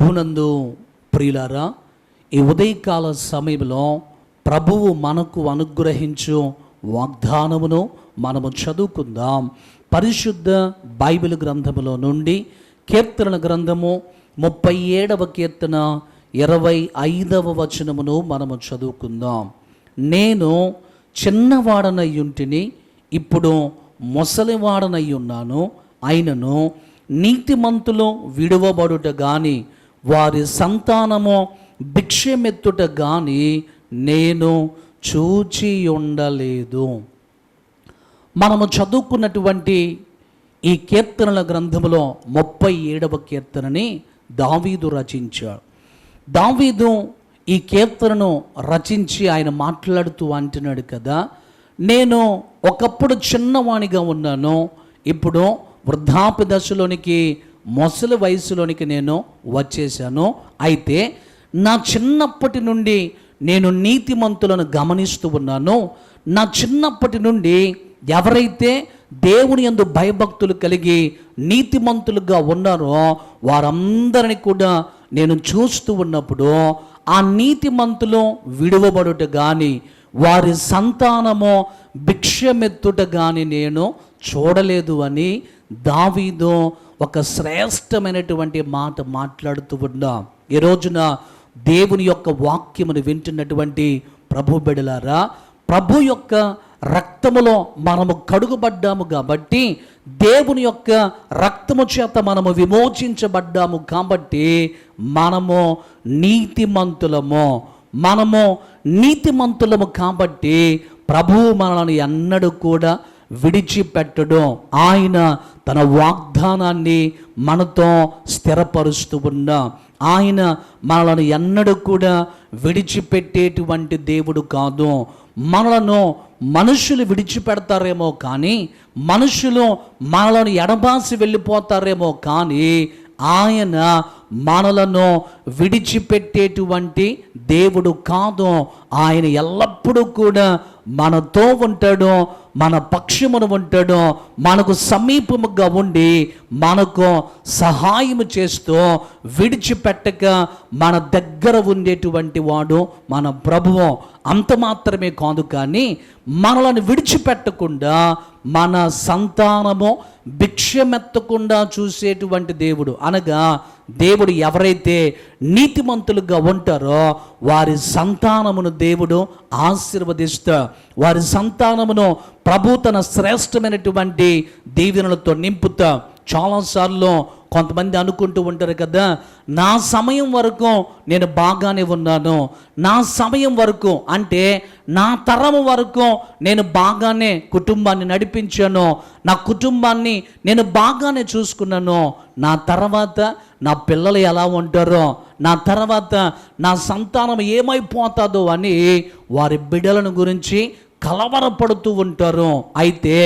ప్రభునందు ప్రియులారా ఈ ఉదయకాల సమయంలో ప్రభువు మనకు అనుగ్రహించు వాగ్దానమును మనము చదువుకుందాం. పరిశుద్ధ బైబిల్ గ్రంథములో నుండి కీర్తన గ్రంథము ముప్పై ఏడవ కీర్తన ఇరవై ఐదవ వచనమును మనము చదువుకుందాం. నేను చిన్నవాడనయ్యుంటిని ఇప్పుడు ముసలివాడనయ్యున్నాను ఉన్నాను నీతిమంతులు విడువబడుట కానీ వారి సంతానము భిక్షమెత్తుట గాని నేను చూచి ఉండలేదు మనము చదువుకున్నటువంటి ఈ కీర్తనల గ్రంథములో ముప్పై ఏడవ కీర్తనని దావీదు రచించాడు. దావీదు ఈ కీర్తనను రచించి ఆయన మాట్లాడుతూ అంటున్నాడు కదా నేను ఒకప్పుడు చిన్నవాణిగా ఉన్నాను ఇప్పుడు వృద్ధాప్య దశలోనికి మొసలి వయసులోనికి నేను వచ్చేసాను. అయితే నా చిన్నప్పటి నుండి నేను నీతిమంతులను గమనిస్తూ ఉన్నాను. నా చిన్నప్పటి నుండి ఎవరైతే దేవుని యందు భయభక్తులు కలిగి నీతిమంతులుగా ఉన్నారో వారందరిని కూడా నేను చూస్తూ ఉన్నప్పుడు ఆ నీతిమంతులు విడువబడుట కానీ వారి సంతానము భిక్షమెత్తుట కానీ నేను చూడలేదు అని దావీదు ఒక శ్రేష్టమైనటువంటి మాట మాట్లాడుతూ ఉన్నాం. ఈ రోజున దేవుని యొక్క వాక్యమును వింటున్నటువంటి ప్రభు బిడలారా ప్రభు యొక్క రక్తములో మనము కడుగుబడ్డాము కాబట్టి దేవుని యొక్క రక్తము చేత మనము విమోచించబడ్డాము కాబట్టి మనము నీతిమంతులము. మనము నీతిమంతులము కాబట్టి ప్రభువు మనల్ని ఎన్నడూ కూడా విడిచిపెట్టడం. ఆయన తన వాగ్దానాన్ని మనతో స్థిరపరుస్తూ ఉన్నా ఆయన మనలను ఎన్నడూ కూడా విడిచిపెట్టేటువంటి దేవుడు కాదు. మనలను మనుషులు విడిచిపెడతారేమో కానీ మనుషులు మనలను ఎడబాసి వెళ్ళిపోతారేమో కానీ ఆయన మనలను విడిచిపెట్టేటువంటి దేవుడు కాదు. ఆయన ఎల్లప్పుడూ కూడా మనతో ఉంటాడు. మన పక్షమును ఉంటాడు మనకు సమీపముగా ఉండి మనకు సహాయము చేస్తూ విడిచిపెట్టక మన దగ్గర ఉండేటువంటి వాడు మన ప్రభువు. అంత మాత్రమే కాదు కానీ మనలను విడిచిపెట్టకుండా మన సంతానము భిక్షమెత్తకుండా చూసేటువంటి దేవుడు. అనగా దేవుడు ఎవరైతే నీతిమంతులుగా ఉంటారో వారి సంతానమును దేవుడు ఆశీర్వదిస్తా వారి సంతానమును ప్రభు తన శ్రేష్టమైనటువంటి దీవెనలతో నింపుతా. చాలాసార్లు కొంతమంది అనుకుంటూ ఉంటారు కదా నా సమయం వరకు నేను బాగానే ఉన్నాను. నా సమయం వరకు అంటే నా తరం వరకు నేను బాగానే కుటుంబాన్ని నడిపించాను. నా కుటుంబాన్ని నేను బాగానే చూసుకున్నాను. నా తర్వాత నా పిల్లలు ఎలా ఉంటారో నా తర్వాత నా సంతానం ఏమైపోతుందో అని వారి బిడ్డలను గురించి కలవరపడుతూ ఉంటారు. అయితే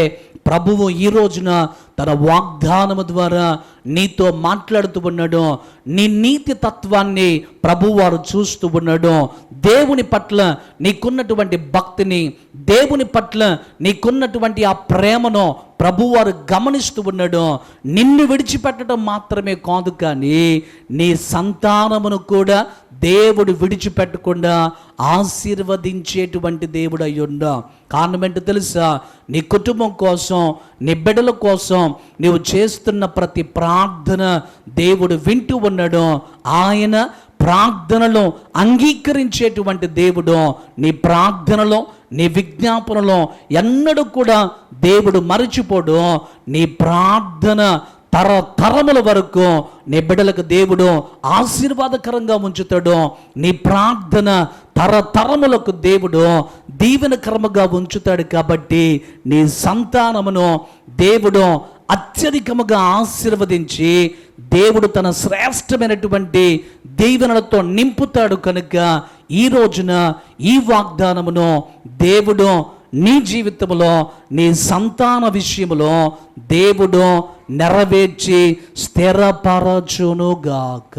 ప్రభువు ఈ రోజున తన వాగ్దానము ద్వారా నీతో మాట్లాడుతూ ఉన్నాడు. నీ నీతి తత్వాన్ని ప్రభువారు చూస్తూ ఉన్నాడు. దేవుని పట్ల నీకున్నటువంటి భక్తిని దేవుని పట్ల నీకున్నటువంటి ఆ ప్రేమను ప్రభువారు గమనిస్తూ ఉన్నాడు. నిన్ను విడిచిపెట్టడం మాత్రమే కాదు కానీ నీ సంతానమును కూడా దేవుడు విడిచిపెట్టకుండా ఆశీర్వదించేటువంటి దేవుడు అయ్యుండ. కారణం ఏంటో తెలుసా? నీ కుటుంబం కోసం నీ బిడ్డల కోసం నీవు చేస్తున్న ప్రతి ప్రార్థన దేవుడు వింటూ ఉండడం ఆయన ప్రార్థనలో అంగీకరించేటువంటి దేవుడు నీ ప్రార్థనలో నీ విజ్ఞాపనలో ఎన్నడూ కూడా దేవుడు మరచిపోడు. నీ ప్రార్థన తరతరముల వరకు నీ బిడ్డలకు దేవుడు ఆశీర్వాదకరంగా ఉంచుతాడు. నీ ప్రార్థన తరతరములకు దేవుడు దీవెనకరముగా ఉంచుతాడు కాబట్టి నీ సంతానమును దేవుడు అత్యధికముగా ఆశీర్వదించి దేవుడు తన శ్రేష్టమైనటువంటి దీవెనలతో నింపుతాడు కనుక ఈ రోజున ఈ వాగ్దానమును దేవుడు నీ జీవితంలో నీ సంతాన విషయంలో దేవుడు నెరవేర్చి స్థిరపరచునుగాక.